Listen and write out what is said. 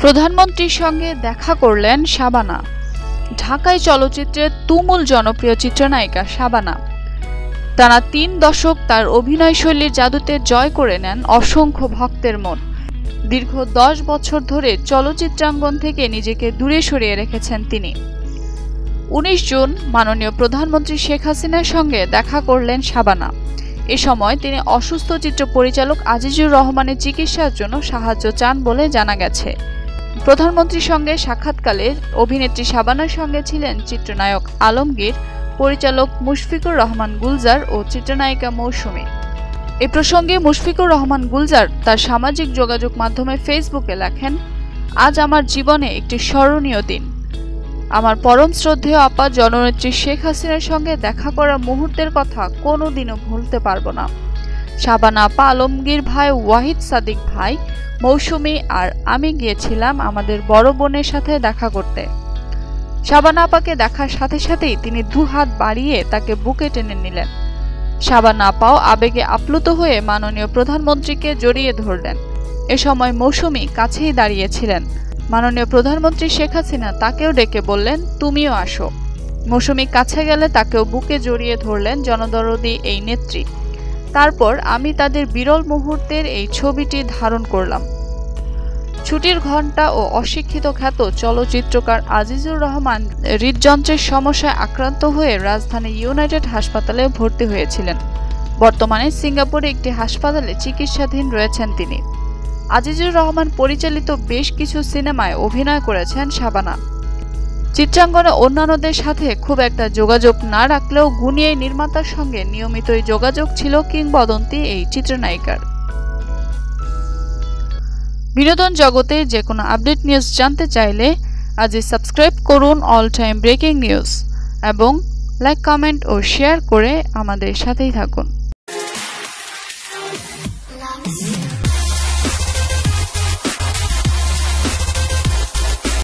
প্রধানমন্ত্রীর সঙ্গে দেখা করলেন শাবানা। ঢাকায় চলচ্চিত্রের তুমুল জনপ্রিয় চিত্রনায়িকা শাবানা। টানা তিন দশক তার অভিনয়শৈলীর জাদুতে জয় করে নেন অসংখ্য ভক্তের মন। দীর্ঘ দশ বছর ধরে চলচ্চিত্রাঙ্গন থেকে নিজেকে দূরে সরিয়ে রেখেছেন তিনি। উনিশ জুন মাননীয় প্রধানমন্ত্রী শেখ হাসিনার সঙ্গে দেখা করলেন শাবানা। এ সময় তিনি অসুস্থ চিত্র পরিচালক আজিজুর রহমানের চিকিৎসার জন্য সাহায্য চান বলে জানা গেছে। প্রধানমন্ত্রীর সঙ্গে সাক্ষাৎকালে অভিনেত্রী শাবানার সঙ্গে ছিলেন চিত্রনায়ক আলমগীর, পরিচালক মুশফিকুর রহমান গুলজার ও চিত্রনায়িকা মৌসুমী। এ প্রসঙ্গে মুশফিকুর রহমান গুলজার তার সামাজিক যোগাযোগ মাধ্যমে ফেসবুকে লেখেন, আজ আমার জীবনে একটি স্মরণীয় দিন। আমার পরম শ্রদ্ধেয় আপা জননেত্রী শেখ হাসিনার সঙ্গে দেখা করা মুহূর্তের কথা কোনোদিনও ভুলতে পারব না। শাবানা আপা আলমগীর ভাই, ওয়াহিদ সাদিক ভাই, মৌসুমি আর আমি গিয়েছিলাম আমাদের বড় বোনের সাথে দেখা করতে। শাবানা আপাকে দেখার সাথে সাথেই তিনি দু হাত বাড়িয়ে তাকে বুকে টেনে নিলেন। শাবানা আপাও আবেগে আপ্লুত হয়ে মাননীয় প্রধানমন্ত্রীকে জড়িয়ে ধরলেন। এ সময় মৌসুমি কাছেই দাঁড়িয়েছিলেন। মাননীয় প্রধানমন্ত্রী শেখ হাসিনা তাকেও ডেকে বললেন, তুমিও আসো। মৌসুমি কাছে গেলে তাকেও বুকে জড়িয়ে ধরলেন জনদরদি এই নেত্রী। তারপর আমি তাদের বিরল মুহূর্তের এই ছবিটি ধারণ করলাম। ছুটির ঘণ্টা ও অশিক্ষিত খ্যাত চলচ্চিত্রকার আজিজুর রহমান হৃদযন্ত্রের সমস্যায় আক্রান্ত হয়ে রাজধানী ইউনাইটেড হাসপাতালে ভর্তি হয়েছিলেন। বর্তমানে সিঙ্গাপুরে একটি হাসপাতালে চিকিৎসাধীন রয়েছেন তিনি। আজিজুর রহমান পরিচালিত বেশ কিছু সিনেমায় অভিনয় করেছেন শাবানা। চিত্রাঙ্গনে অন্যান্যদের সাথে খুব একটা যোগাযোগ না রাখলেও গুনিয়ে নির্মাতার সঙ্গে নিয়মিতই যোগাযোগ ছিল কিংবদন্তি এই চিত্রনায়িকার। বিনোদন জগতে যে কোনো আপডেট নিউজ জানতে চাইলে আজই সাবস্ক্রাইব করুন অল টাইম ব্রেকিং নিউজ এবং লাইক, কমেন্ট ও শেয়ার করে আমাদের সাথেই থাকুন।